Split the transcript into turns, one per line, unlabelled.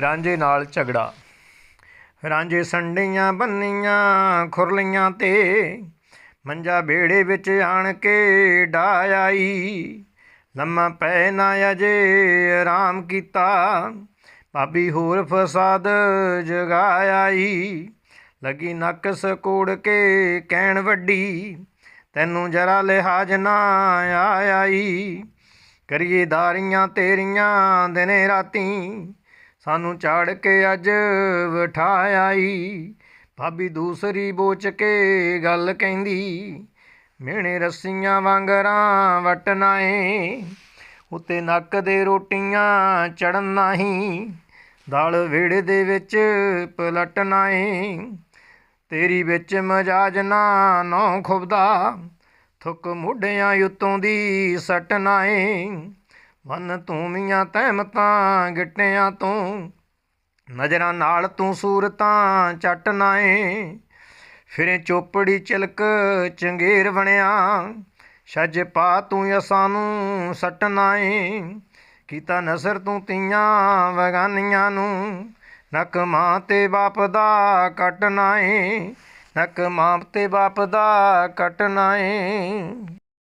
ਰਾਂਝੇ ਨਾਲ ਝਗੜਾ। ਰਾਂਝੇ ਸੰਡੀਆਂ ਬੰਨੀਆਂ, ਖੁਰਲੀਆਂ ਤੇ ਮੰਜਾ ਬੇੜੇ ਵਿੱਚ ਆਣ ਕੇ ਡਾਇਆਈ ਲੰਮਾ ਪੈ ਨਾ ਅਜੇ, ਆਰਾਮ ਕੀਤਾ। ਭਾਬੀ ਹੋਰ ਫਸਾਦ ਜਗਾਇਆਈ ਲੱਗੀ ਨੱਕ ਸਕੂੜ ਕੇ ਕਹਿਣ ਵੱਡੀ, ਤੈਨੂੰ ਜਰਾ ਲਿਹਾਜ਼ ਨਾ ਆਇਆਈ ਕਰੀਏ ਦਾਰੀਆਂ ਤੇਰੀਆਂ ਦਿਨੇ ਰਾਤੀ ਸਾਨੂੰ ਚਾੜ ਕੇ ਅੱਜ ਵਠਾਇਆਈ ਭਾਬੀ ਦੂਸਰੀ ਬੋਚ ਕੇ ਗੱਲ ਕਹਿੰਦੀ ਮਿਹਣੇ ਰੱਸੀਆਂ ਵਾਂਗਰਾਂ ਵਟਣਾ ਏ ਉੱਤੇ ਨੱਕ ਦੇ ਰੋਟੀਆਂ ਚੜਨ ਨਹੀਂ, ਦਾਲ ਵਿਹੜੇ ਦੇ ਵਿੱਚ ਪਲਟਣਾ ਏ ਤੇਰੀ ਵਿੱਚ ਮਜਾਜ ਨਾ ਨੌ ਖੁਬਦਾ, ਥੁੱਕ ਮੁੱਢਿਆਂ ਉਤੋਂ ਦੀ ਸਟਣਾ ਏ ਮਨ ਤੂੰ ਮੀਆਂ ਤਹਿਮਤਾਂ ਗਿੱਟਿਆਂ ਤੋਂ। ਨਜ਼ਰਾਂ ਨਾਲ ਤੂੰ ਸੂਰਤਾਂ ਚੱਟਣਾ ਏ। ਫਿਰੇ ਚੋਪੜੀ ਚਿਲਕ ਚੰਗੇਰ ਬਣਿਆ। ਛੱਜ ਪਾ ਤੂੰ ਅਸਾਂ ਨੂੰ ਸੱਟਣਾ ਏ। ਕੀਤਾ ਨਸਰ ਤੂੰ ਤੀਆਂ ਵਗਾਨੀਆਂ ਨੂੰ। ਨੱਕ ਮਾਂ ਤੇ ਬਾਪ ਦਾ ਕੱਟਣਾ ਏ। ਨੱਕ ਮਾਂ ਤੇ ਬਾਪ ਦਾ ਕੱਟਣਾ ਏ।